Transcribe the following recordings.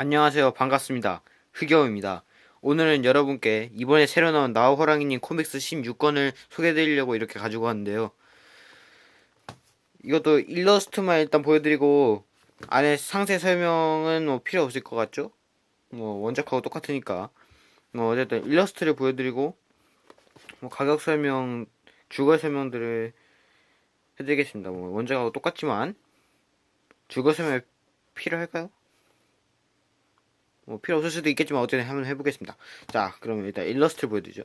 안녕하세요. 반갑습니다. 흑여우입니다. 오늘은 여러분께 이번에 새로 나온 나우 호랑이님 코믹스 16권을 소개해드리려고 이렇게 가지고 왔는데요. 이것도 일러스트만 일단 보여드리고 안에 상세 설명은 뭐 필요 없을 것 같죠? 뭐 원작하고 똑같으니까 뭐 어쨌든 일러스트를 보여드리고 뭐 가격 설명, 주거 설명들을 해드리겠습니다. 뭐 원작하고 똑같지만 주거 설명 필요할까요? 뭐 필요 없을 수도 있겠지만 어쨌든 한번 해보겠습니다. 자, 그러면 일단 일러스트를 보여드리죠.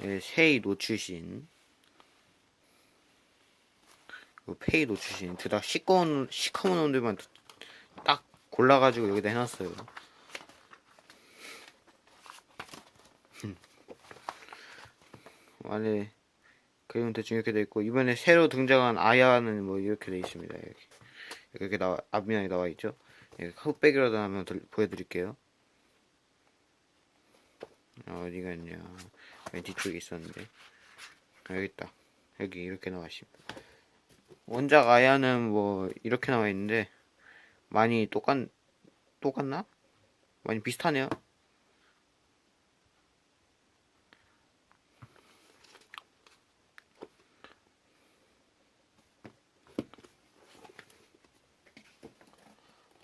네, 세이 노출신, 페이 노출신 둘 다 시꺼먼 시커먼 놈들만 딱 골라가지고 여기다 해놨어요. 안에 그림은 대충 이렇게 돼 있고 이번에 새로 등장한 아야는 뭐 이렇게 돼 있습니다. 이렇게. 이렇게 나와 앞면에 나와 있죠. 예, 흑백이라도 한번 들- 보여드릴게요. 어, 어디가 있냐? 맨 뒤쪽에 있었는데 아, 여기 있다. 여기 이렇게 나와 있습니다. 원작 아야는 뭐 이렇게 나와 있는데 많이 똑같 똑같나? 많이 비슷하네요.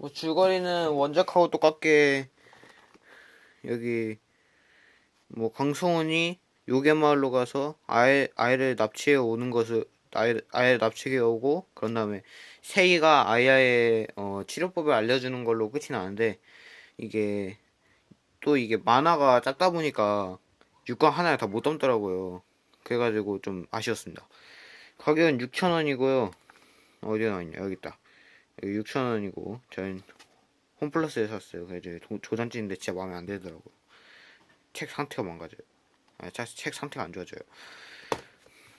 뭐 줄거리는 원작하고 똑같게 여기 뭐 강성훈이 요괴 마을로 가서 아이 아이를 납치해 오는 것을 아이 아이를 납치해 오고 그런 다음에 세이가 아야의 어, 치료법을 알려주는 걸로 끝이 나는데 이게 또 이게 만화가 작다 보니까 6권 하나에 다 못 담더라고요. 그래가지고 좀 아쉬웠습니다. 가격은 6,000원이고요. 어디에 나와있냐 여기 있다. 여기 6,000원이고 저는 홈플러스에 샀어요. 그래서 도- 조단지인데 진짜 마음에 안 들더라고요. 책 상태가 망가져요. 아, 자, 책 상태가 안 좋아져요.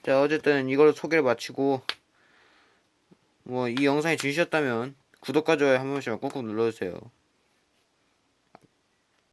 자, 어쨌든 이걸 소개를 마치고 뭐 이 영상이 즐기셨다면 구독과 좋아요 한 번씩만 꾹꾹 눌러주세요.